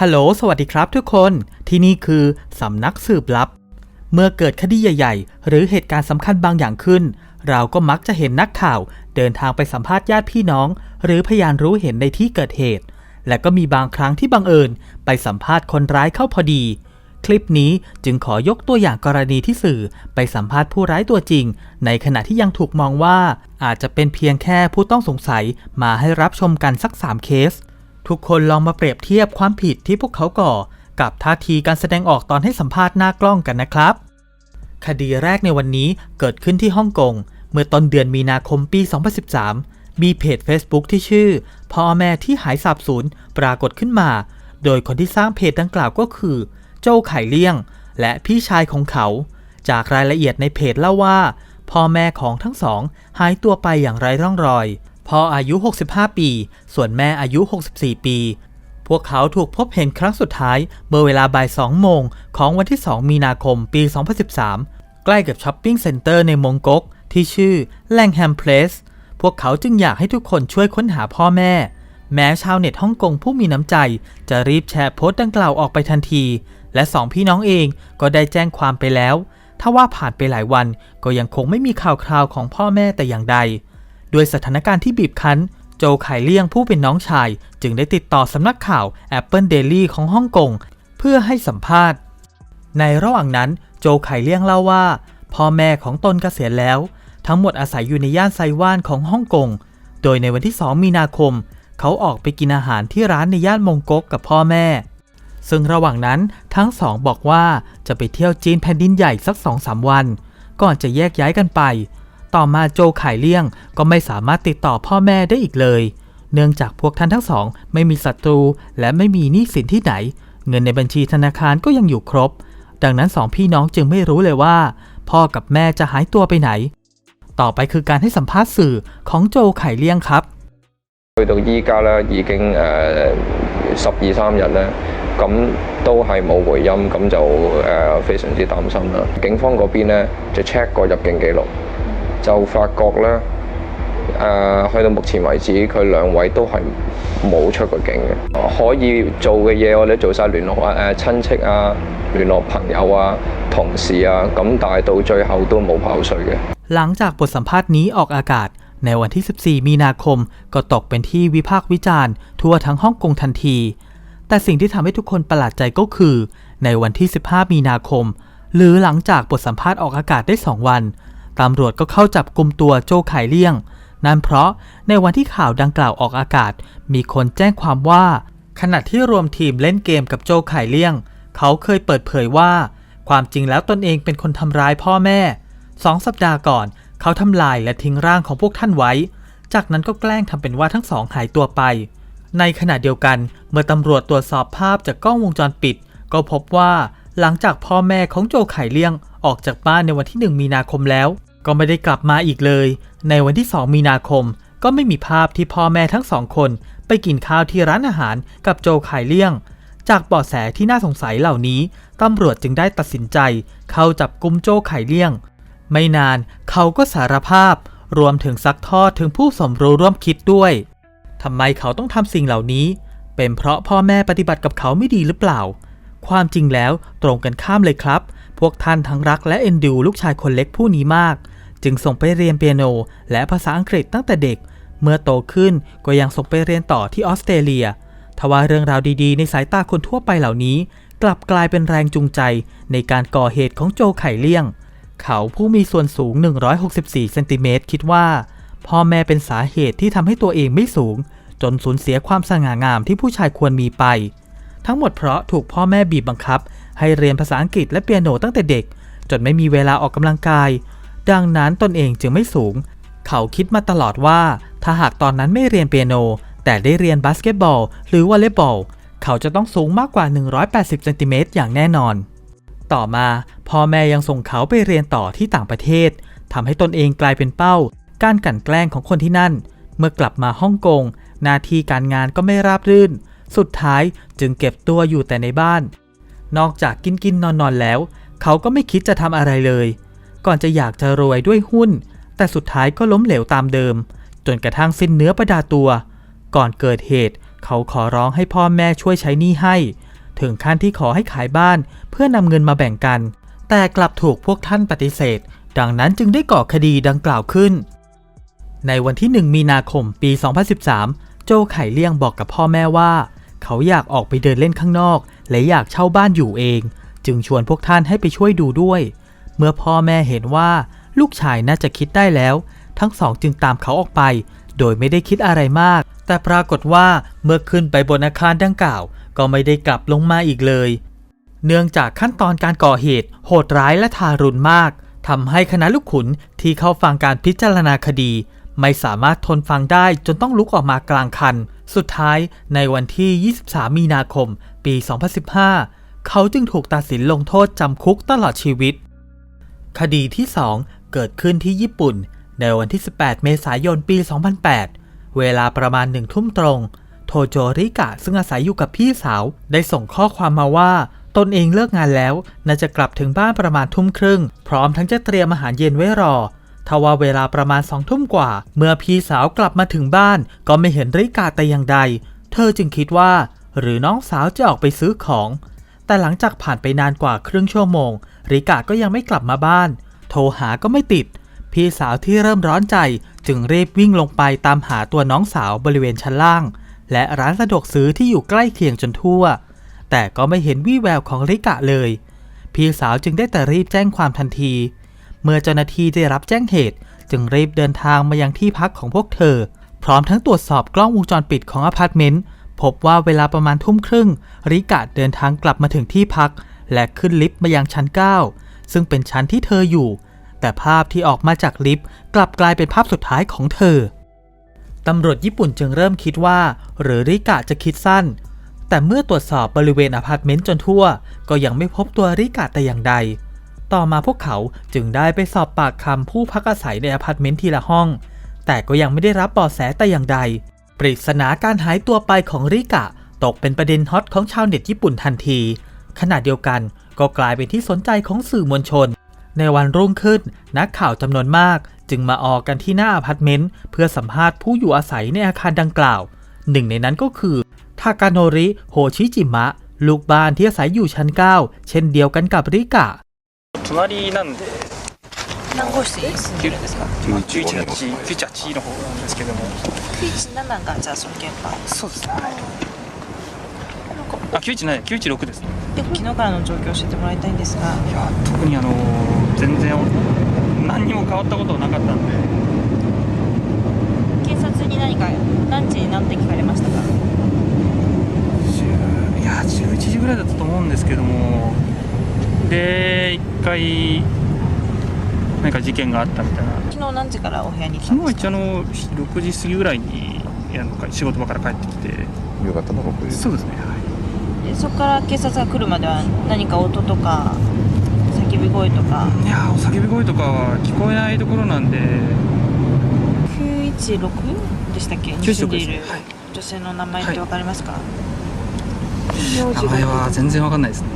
ฮัลโหล สวัสดีครับทุกคน ที่นี่คือสำนักสืบลับ เมื่อเกิดคดีใหญ่ ๆ หรือเหตุการณ์สำคัญบางอย่างขึ้น เราก็มักจะเห็นนักข่าว เดินทางไปสัมภาษณ์ญาติพี่น้อง หรือพยานรู้เห็นในที่เกิดเหตุ และก็มีบางครั้งที่บังเอิญ ไปสัมภาษณ์คนร้ายเข้าพอดี คลิปนี้จึงขอยกตัวอย่างกรณีที่สื่อ ไปสัมภาษณ์ผู้ร้ายตัวจริง ในขณะที่ยังถูกมองว่า อาจจะเป็นเพียงแค่ผู้ต้องสงสัยมาให้รับชมกันสัก3เคส ทุกคนลองมาเปรียบเทียบความผิดที่พวกเขาก่อ กับท่าทีการแสดงออกตอนให้สัมภาษณ์หน้ากล้องกันนะครับ คดีแรกในวันนี้เกิดขึ้นที่ฮ่องกง เมื่อต้นเดือนมีนาคมปี 2013 มีเพจ Facebook ที่ชื่อพ่อแม่ที่หายสาบสูญปรากฏขึ้นมา โดยคนที่สร้างเพจดังกล่าวก็คือ โจ้ไข่เลี่ยง และพี่ชายของเขา จากรายละเอียดในเพจเล่าว่าพ่อแม่ของทั้งสองหายตัวไปอย่างไร้ร่องรอย พ่ออายุ 65 ปี ส่วนแม่อายุ 64 ปี พวกเขาถูกพบเห็นครั้งสุดท้ายเมื่อเวลาบ่าย 2 โมงของวันที่ 2 มีนาคมปี 2013 ใกล้กับช้อปปิ้งเซ็นเตอร์ในมงก๊กที่ชื่อแลงแฮมเพลส พวกเขาจึงอยากให้ทุกคนช่วยค้นหาพ่อแม่ แม้ชาวเน็ตฮ่องกงผู้มีน้ำใจ จะรีบแชร์โพสต์ดังกล่าวออกไปทันที และสองพี่น้องเองก็ได้แจ้งความไปแล้ว ถ้าว่าผ่านไปหลายวันก็ยังคงไม่มีข่าวคราวของพ่อแม่แต่อย่างใด ด้วยสถานการณ์ที่บีบคั้น โจไข่เลี่ยงผู้เป็นน้องชาย จึงได้ติดต่อสำนักข่าว Apple Daily ของฮ่องกง เพื่อให้สัมภาษณ์ ในระหว่างนั้นโจไข่เลี่ยงเล่าว่า พ่อแม่ของตนเกษียณแล้ว ทั้งหมดอาศัยอยู่ในย่านไซว่านของฮ่องกง โดยในวันที่ 2 มีนาคม เขาออกไปกินอาหารที่ร้านในย่านมงก๊กกับพ่อแม่ ซึ่งระหว่างนั้นทั้งสองบอกว่าจะไปเที่ยวจีนแผ่นดินใหญ่สัก2-3วัน ก่อนจะแยกย้ายกันไป ต่อมาโจไข่เลี่ยงก็ไม่สามารถติดต่อพ่อแม่ได้อีกเลย เนื่องจากพวกท่านทั้งสอง ไม่มีศัตรู และไม่มีหนี้สินที่ไหน เงินในบัญชีธนาคารก็ยังอยู่ครบ ดังนั้นสองพี่น้องจึงไม่รู้เลยว่า พ่อกับแม่จะหายตัวไปไหน ต่อไปคือการให้สัมภาษณ์สื่อของโจไข่เลี่ยงครับ 去到依家咧，已經誒十二三日咧，咁都係冇回音，咁就誒、非常之擔心啦。警方嗰邊咧就 check 過入境記錄， 就發覺咧誒、去到目前為止，佢兩位都係冇出過境嘅。可以做嘅嘢，我哋做晒聯絡啊誒、親戚啊、聯絡朋友啊、同事啊，咁但係到最後都冇跑水嘅。 หลังจากบทสัมภาษณ์นี้ออกอากาศ ในวันที่ 14 มีนาคม ก็ตกเป็นที่วิพากษ์วิจารณ์ ทั่วทั้งฮ่องกงทันที แต่สิ่งที่ทำให้ทุกคนประหลาดใจก็คือ ในวันที่ 15 มีนาคม หรือหลังจากบทสัมภาษณ์ออกอากาศได้ 2 วัน ตำรวจก็เข้าจับกลุ่มตัวโจไข่เลี่ยง นั่นเพราะในวันที่ข่าวดังกล่าวออกอากาศ มีคนแจ้งความว่า ขณะที่รวมทีมเล่นเกมกับโจไข่เลี่ยง เขาเคยเปิดเผยว่า ความจริงแล้วตนเองเป็นคนทำร้ายพ่อแม่สองสัปดาห์ก่อน เขาทำลายและทิ้งร่างของพวกท่านไว้ จากนั้นก็แกล้งทำเป็นว่าทั้งสองหายตัวไป ในขณะเดียวกันเมื่อตำรวจตรวจสอบภาพจากกล้องวงจรปิด ก็พบว่าหลังจากพ่อแม่ของโจไข่เลี่ยงออกจากบ้านในวันที่ 1 มีนาคมแล้ว ก็ไม่ได้กลับมาอีกเลย ในวันที่ 2 มีนาคม ก็ไม่มีภาพที่พ่อแม่ทั้งสองคน ไปกินข้าวที่ร้านอาหารกับโจไข่เลี่ยง จากเบาะแสที่น่าสงสัยเหล่านี้ตำรวจจึงได้ตัดสินใจ เข้าจับกุมโจไข่เลี่ยง ไม่นานเขาก็สารภาพ รวมถึงซักทอดถึงผู้สมรู้ร่วมคิดด้วยทำไมเขาต้องทำสิ่งเหล่านี้ เป็นเพราะพ่อแม่ปฏิบัติกับเขาไม่ดีหรือเปล่า ความจริงแล้วตรงกันข้ามเลยครับ พวกท่านทั้งรักและเอ็นดูลูกชายคนเล็กผู้นี้มาก จึงส่งไปเรียนเปียโน และภาษาอังกฤษตั้งแต่เด็ก เมื่อโตขึ้นก็ยังส่งไปเรียนต่อที่ออสเตรเลียทว่าเรื่องราวดีๆ ในสายตาคนทั่วไปเหล่านี้ กลับกลายเป็นแรงจูงใจในการก่อเหตุของโจไข่เลี่ยง เขาผู้มีส่วนสูง 164เซนติเมตรคิดว่า พ่อแม่เป็นสาเหตุที่ทำให้ตัวเองไม่สูง จนสูญเสียความสง่างามที่ผู้ชายควรมีไป ทั้งหมดเพราะถูกพ่อแม่บีบบังคับ ให้เรียนภาษาอังกฤษและเปียโนตั้งแต่เด็ก จนไม่มีเวลาออกกำลังกาย ดังนั้นตนเองจึงไม่สูง เขาคิดมาตลอดว่า ถ้าหากตอนนั้นไม่เรียนเปียโน แต่ได้เรียนบาสเกตบอล หรือวอลเลย์บอล เขาจะต้องสูงมากกว่า 180เซนติเมตรอย่างแน่นอน ต่อมาพ่อแม่ยังส่งเขาไปเรียนต่อที่ต่างประเทศทำให้ตนเองกลายเป็นเป้า การกลั่นแกล้งของคนที่นั่น เมื่อกลับมาฮ่องกงหน้าที่การงานก็ไม่ราบรื่น สุดท้ายจึงเก็บตัวอยู่แต่ในบ้าน นอกจากกินกินนอนนอนแล้ว เขาก็ไม่คิดจะทำอะไรเลย ก่อนจะอยากจะรวยด้วยหุ้น แต่สุดท้ายก็ล้มเหลวตามเดิม จนกระทั่งสิ้นเนื้อประดาตัว ก่อนเกิดเหตุ เขาขอร้องให้พ่อแม่ช่วยใช้หนี้ให้ ถึงขั้นที่ขอให้ขายบ้านเพื่อนำเงินมาแบ่งกัน แต่กลับถูกพวกท่านปฏิเสธ ดังนั้นจึงได้ก่อคดีดังกล่าวขึ้น ในวันที่ 1 มีนาคมปี 2013 โจไข่เลี่ยงบอกกับพ่อแม่ว่า เขาอยากออกไปเดินเล่นข้างนอก และอยากเช่าบ้านอยู่เอง จึงชวนพวกท่านให้ไปช่วยดูด้วย เมื่อพ่อแม่เห็นว่าลูกชายน่าจะคิดได้แล้ว ทั้งสองจึงตามเขาออกไป โดยไม่ได้คิดอะไรมาก แต่ปรากฏว่าเมื่อขึ้นไปบนอาคารดังกล่าว ก็ไม่ได้กลับลงมาอีกเลย เนื่องจากขั้นตอนการก่อเหตุ โหดร้ายและทารุณมากทำให้คณะลูกขุนที่เข้าฟังการพิจารณาคดี ไม่สามารถทนฟังได้จนต้องลุกออกมากลางคัน สุดท้ายในวันที่ 23 มีนาคม ปี 2015 เขาจึงถูกตัดสินลงโทษจำคุกตลอดชีวิต คดีที่ 2 เกิดขึ้นที่ญี่ปุ่น ในวันที่ 18 เมษายนปี 2008 เวลาประมาณหนึ่งทุ่มตรง โทโจริกะซึ่งอาศัยอยู่กับพี่สาว ได้ส่งข้อความมาว่า ตนเองเลิกงานแล้ว น่าจะกลับถึงบ้านประมาณทุ่มครึ่ง พร้อมทั้งจะเตรียมอาหารเย็นไว้รอทว่าเวลาประมาณสองทุ่มกว่า เมื่อพี่สาวกลับมาถึงบ้าน ก็ไม่เห็นริกาแต่อย่างใด เธอจึงคิดว่า หรือน้องสาวจะออกไปซื้อของ แต่หลังจากผ่านไปนานกว่าครึ่งชั่วโมง ริกาก็ยังไม่กลับมาบ้าน โทรหาก็ไม่ติด พี่สาวที่เริ่มร้อนใจจึงรีบวิ่งลงไปตามหาตัวน้องสาวบริเวณชั้นล่าง และร้านสะดวกซื้อที่อยู่ใกล้เคียงจนทั่ว แต่ก็ไม่เห็นวี่แววของริกะเลย พี่สาวจึงได้แต่รีบแจ้งความทันที เมื่อเจ้าหน้าที่ได้รับแจ้งเหตุ จึงรีบเดินทางมายังที่พักของพวกเธอ พร้อมทั้งตรวจสอบกล้องวงจรปิดของอพาร์ตเมนต์ พบว่าเวลาประมาณทุ่มครึ่ง ริกะเดินทางกลับมาถึงที่พัก และขึ้นลิฟต์มายังชั้น 9 ซึ่งเป็นชั้นที่เธออยู่ แต่ภาพที่ออกมาจากลิฟต์กลับกลายเป็นภาพสุดท้ายของเธอ ตำรวจญี่ปุ่นจึงเริ่มคิดว่า หรือริกะจะคิดสั้น แต่เมื่อตรวจสอบบริเวณอพาร์ตเมนต์จนทั่ว ก็ยังไม่พบตัวริกะแต่อย่างใด ต่อมาพวกเขาจึงได้ไปสอบปากคำผู้พักอาศัยในอพาร์ตเมนต์ทีละห้อง แต่ก็ยังไม่ได้รับเบาะแสแต่อย่างใด ปริศนาการหายตัวไปของริกะ ตกเป็นประเด็นฮอตของชาวเน็ตญี่ปุ่นทันที ขณะเดียวกันก็กลายเป็นที่สนใจของสื่อมวลชน ในวันรุ่งขึ้น นักข่าวจำนวนมาก จึงมาออกกันที่หน้าอพาร์ตเมนต์เพื่อสัมภาษณ์ผู้อยู่อาศัยในอาคารดังกล่าว หนึ่งในนั้นก็คือทากาโนริโฮชิจิมะ ลูกบ้านที่อาศัยอยู่ชั้น 9 เช่นเดียวกันกับริกะ隣なんで何号室に住んでるんですか11八。918の方なんですけども97がじゃあその現場そうですねはいあ917 916ですねで昨日からの状況を教えてもらいたいんですがいや特にあの全然何にも変わったことなかったんで警察に何か何時に何て聞かれましたかいや11時ぐらいだったと思うんですけどもで1回何か事件があったみたいな。昨日何時からお部屋にいたん昨ですか？日は一応あの6時過ぎぐらいにいやなんか仕事場から帰ってきて。夕方の6時そうですねはい。でそこから警察が来るまでは何か音とか叫び声とか？いやお叫び声とかは聞こえないところなんで。916でしたっけ？に住んでいる916ですはい。女性の名前ってわかりますか、名前は全然わかんないですね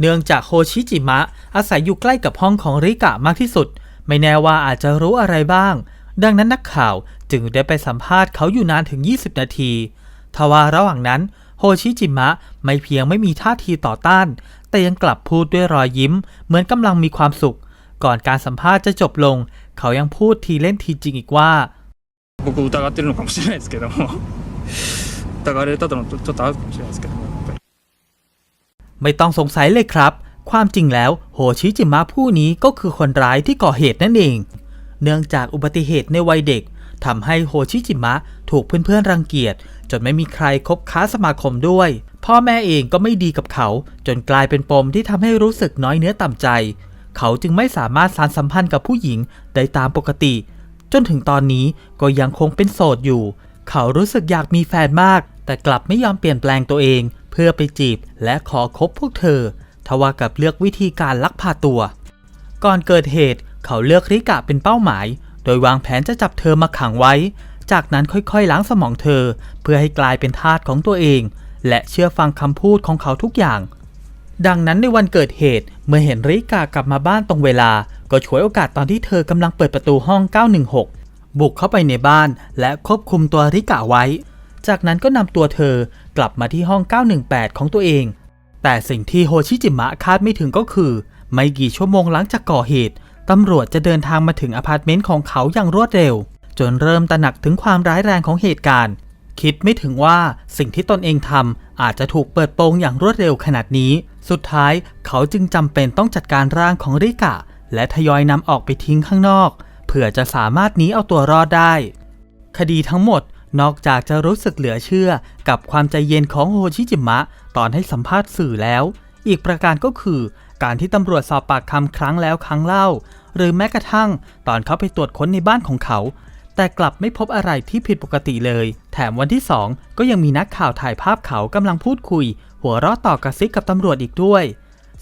เนื่องจากโฮชิจิมะอาศัยอยู่ใกล้กับห้องของริกะมากที่สุด ไม่แน่ว่าอาจจะรู้อะไรบ้าง ดังนั้นนักข่าวจึงได้ไปสัมภาษณ์เขาอยู่นานถึง 20 นาทีทว่าระหว่างนั้นโฮชิจิมะไม่เพียงไม่มีท่าทีต่อต้าน แต่ยังกลับพูดด้วยรอยยิ้ม เหมือนกำลังมีความสุข ก่อนการสัมภาษณ์จะจบลง เขายังพูดทีเล่นทีจริงอีกว่า 僕疑ってるのかもしれないですけども疑われたのとちょっと合うかもしれないですけどもやっぱり ไม่ต้องสงสัยเลยครับ ความจริงแล้วโฮชิจิมะผู้นี้ก็คือคนร้ายที่ก่อเหตุนั่นเอง เนื่องจากอุบัติเหตุในวัยเด็กทำให้โฮชิจิมะถูกเพื่อนๆรังเกียจ จนไม่มีใครคบค้าสมาคมด้วย พ่อแม่เองก็ไม่ดีกับเขา จนกลายเป็นปมที่ทำให้รู้สึกน้อยเนื้อต่ำใจ เขาจึงไม่สามารถสานสัมพันธ์กับผู้หญิงได้ตามปกติ จนถึงตอนนี้ก็ยังคงเป็นโสดอยู่ เขารู้สึกอยากมีแฟนมาก แต่กลับไม่ยอมเปลี่ยนแปลงตัวเอง เพื่อไปจีบและขอคบพวกเธอ ทว่ากับเลือกวิธีการลักพาตัว ก่อนเกิดเหตุเขาเลือกริกะเป็นเป้าหมาย โดยวางแผนจะจับเธอมาขังไว้ จากนั้นค่อยๆล้างสมองเธอ เพื่อให้กลายเป็นทาสของตัวเอง และเชื่อฟังคำพูดของเขาทุกอย่าง ดังนั้นในวันเกิดเหตุเมื่อเห็นริกากลับมาบ้านตรงเวลา ก็ฉวยโอกาสตอนที่เธอกำลังเปิดประตูห้อง 916 บุกเข้าไปในบ้านและควบคุมตัวริกะไว้ จากนั้นก็นำตัวเธอกลับมาที่ห้อง 918 ของตัวเอง แต่สิ่งที่โฮชิจิมะคาดไม่ถึงก็คือ ไม่กี่ชั่วโมงหลังจากก่อเหตุตำรวจจะเดินทางมาถึงอพาร์ตเมนต์ของเขาอย่างรวดเร็ว จนเริ่มตระหนักถึงความร้ายแรงของเหตุการณ์ คิดไม่ถึงว่าสิ่งที่ตนเองทำอาจจะถูกเปิดโปงอย่างรวดเร็วขนาดนี้ สุดท้ายเขาจึงจำเป็นต้องจัดการร่างของริกะ และทยอยนำออกไปทิ้งข้างนอก เพื่อจะสามารถหนีเอาตัวรอดได้ คดีทั้งหมด นอกจากจะรู้สึกเหลือเชื่อกับความใจเย็นของโฮชิจิมะตอนให้สัมภาษณ์สื่อแล้ว อีกประการก็คือการที่ตำรวจสอบปากคำครั้งแล้วครั้งเล่า หรือแม้กระทั่งตอนเขาไปตรวจค้นในบ้านของเขา แต่กลับไม่พบอะไรที่ผิดปกติเลย แถมวันที่2ก็ยังมีนักข่าวถ่ายภาพเขากำลังพูดคุย หัวเราะต่อกระซิกกับตำรวจอีกด้วย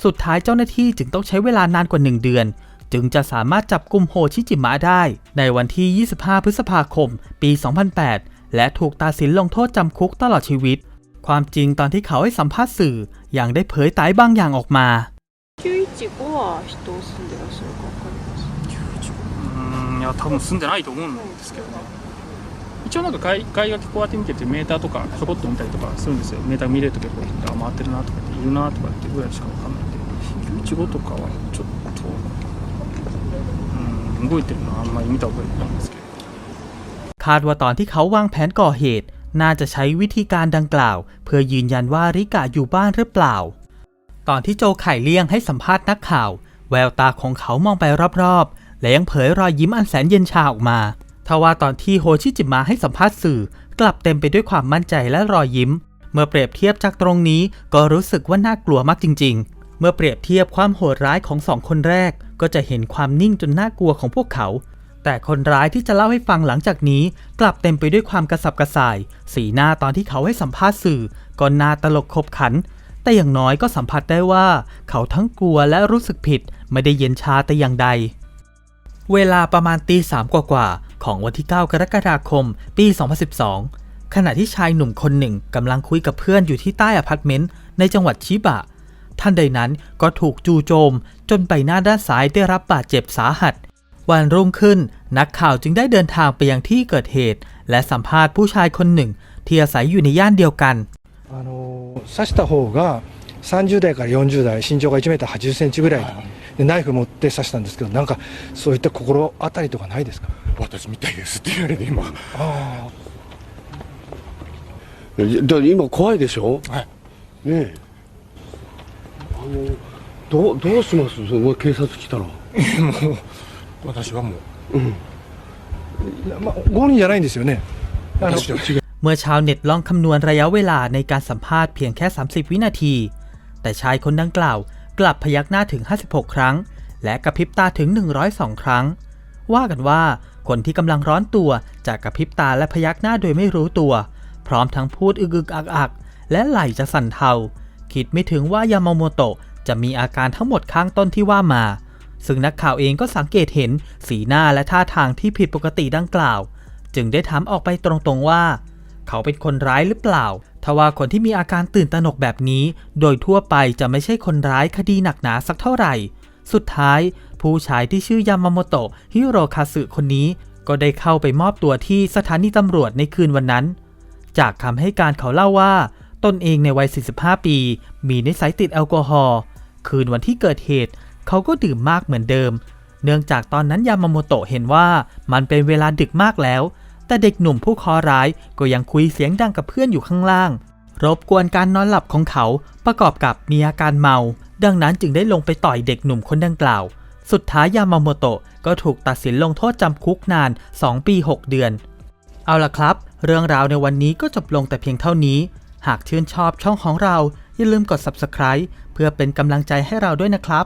สุดท้ายเจ้าหน้าที่จึงต้องใช้เวลานานกว่า 1 เดือน จึงจะสามารถจับกลุ่มโฮชิจิมะได้ ในวันที่ 25 พฤษภาคม ปี 2008 และถูกตัดสินลงโทษจำคุกตลอดชีวิต ความจริงตอนที่เขาให้สัมภาษณ์สื่อ ยังได้เผยไตบางอย่างออกมา 915は人住んでらっしゃるか分かりますうーんいや多分住んでないと思うんですけどね一応なんか外外垣こうやって見ててメーターとかちょこっと見たりとかするんですよメーター見れるときはこうあ回ってるなとかっているなとかっていうぐらいしか分かんないんで915とかはちょっとうん動いてるのはあんまり見た覚えないんですけど คาดว่าตอนที่เขาวางแผนก่อเหตุ น่าจะใช้วิธีการดังกล่าว เพื่อยืนยันว่าริกะอยู่บ้านหรือเปล่า ตอนที่โจไข่เลี่ยงให้สัมภาษณ์นักข่าว แววตาของเขามองไปรอบๆ และยังเผยรอยยิ้มอันแสนเย็นชาออกมาทว่าตอนที่โฮชิจิมะให้สัมภาษณ์สื่อ กลับเต็มไปด้วยความมั่นใจและรอยยิ้ม เมื่อเปรียบเทียบจากตรงนี้ก็รู้สึกว่าน่ากลัวมากจริง ๆ เมื่อเปรียบเทียบความโหดร้ายของสองคนแรก ก็จะเห็นความนิ่งจนน่ากลัวของพวกเขา แต่คนร้ายที่จะเล่าให้ฟังหลังจากนี้ กลับเต็มไปด้วยความกระสับกระส่าย สีหน้าตอนที่เขาให้สัมภาษณ์สื่อก็น่าตลกขบขัน แต่อย่างน้อยก็สัมผัสได้ว่า เขาทั้งกลัวและรู้สึกผิด ไม่ได้เย็นชาแต่อย่างใด เวลาประมาณตีสามกว่าๆของวันที่ 9 กรกฎาคม ปี 2012 ขณะที่ชายหนุ่มคนหนึ่งกำลังคุยกับเพื่อนอยู่ที่ใต้อพาร์ตเมนต์ในจังหวัดชิบะท่านใดนั้นก็ถูกจู่โจม จนใบหน้าด้านซ้ายได้รับบาดเจ็บสาหัส วันรุ่งขึ้น นักข่าวจึงได้เดินทางไปยังที่เกิดเหตุ และสัมภาษณ์ผู้ชายคนหนึ่ง ที่อาศัยอยู่ในย่านเดียวกัน あの刺した方が30代から40代身長が1メーター80センチぐらいでナイフ持って刺したんですけどなんかそういった心当たりとかないですか私みたいですって言われて今あだから今怖いでしょはいねえあのどうどうしますその警察来たら 私はもう、まあ、5人じゃないんですよねあの私は違う เมื่อชาวเน็ตลองคำนวณระยะเวลาในการสัมภาษณ์เพียงแค่ 30 วินาที แต่ชายคนดังกล่าวกลับพยักหน้าถึง 56 ครั้ง และกระพริบตาถึง 102 ครั้ง ว่ากันว่าคนที่กำลังร้อนตัวจะกระพริบตาและพยักหน้าโดยไม่รู้ตัว พร้อมทั้งพูดอึกอึกอักอักและไหลจะสั่นเทา คิดไม่ถึงว่ายามาโมโตะจะมีอาการทั้งหมดข้างต้นที่ว่ามา ซึ่งนักข่าวเองก็สังเกตเห็นสีหน้าและท่าทางที่ผิดปกติดังกล่าว จึงได้ถามออกไปตรงๆว่า เขาเป็นคนร้ายหรือเปล่าทว่าคนที่มีอาการตื่นตระหนกแบบนี้ โดยทั่วไปจะไม่ใช่คนร้ายคดีหนักหนาสักเท่าไหร่ สุดท้าย ผู้ชายที่ชื่อยามาโมโตะฮิโรคาสึคนนี้ก็ได้เข้าไปมอบตัวที่สถานีตำรวจในคืนวันนั้น จากคำให้การเขาเล่าว่า ตนเองในวัย 45 ปี มีนิสัยติดแอลกอฮอล์ คืนวันที่เกิดเหตุ เขาก็ดื่มมากเหมือนเดิม เนื่องจากตอนนั้นยามาโมโตะเห็นว่ามันเป็นเวลาดึกมากแล้ว แต่เด็กหนุ่มผู้คอร้ายก็ยังคุยเสียงดังกับเพื่อนอยู่ข้างล่าง รบกวนการนอนหลับของเขาประกอบกับมีอาการเมา ดังนั้นจึงได้ลงไปต่อยเด็กหนุ่มคนดังกล่าว สุดท้ายยามาโมโตะก็ถูกตัดสินลงโทษจำคุกนาน 2 ปี 6 เดือน เอาล่ะครับ เรื่องราวในวันนี้ก็จบลงแต่เพียงเท่านี้ หากชื่นชอบช่องของเราอย่าลืมกด subscribe เพื่อเป็นกำลังใจให้เราด้วยนะครับ